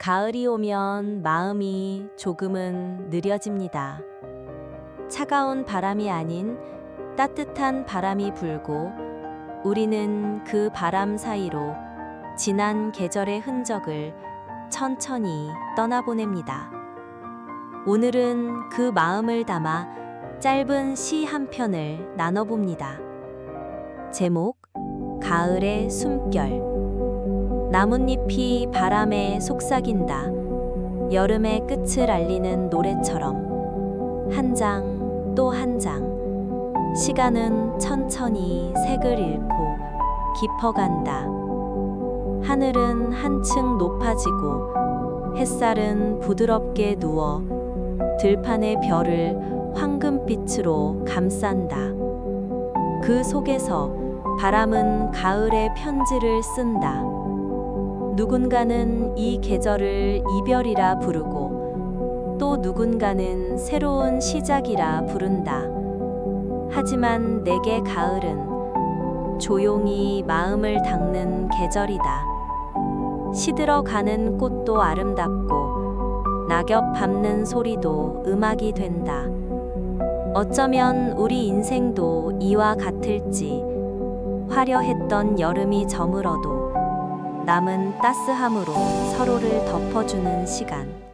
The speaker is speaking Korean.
가을이 오면 마음이 조금은 느려집니다. 차가운 바람이 아닌 따뜻한 바람이 불고 우리는 그 바람 사이로 지난 계절의 흔적을 천천히 떠나보냅니다. 오늘은 그 마음을 담아 짧은 시 한 편을 나눠봅니다. 제목 가을의 숨결 나뭇잎이 바람에 속삭인다. 여름의 끝을 알리는 노래처럼 한 장 또 한 장 시간은 천천히 색을 잃고 깊어간다. 하늘은 한층 높아지고 햇살은 부드럽게 누워 들판의 별을 황금빛으로 감싼다. 그 속에서 바람은 가을의 편지를 쓴다. 누군가는 이 계절을 이별이라 부르고 또 누군가는 새로운 시작이라 부른다. 하지만 내게 가을은 조용히 마음을 닦는 계절이다. 시들어 가는 꽃도 아름답고 낙엽 밟는 소리도 음악이 된다. 어쩌면 우리 인생도 이와 같을지 화려했던 여름이 저물어도 남은 따스함으로 서로를 덮어주는 시간.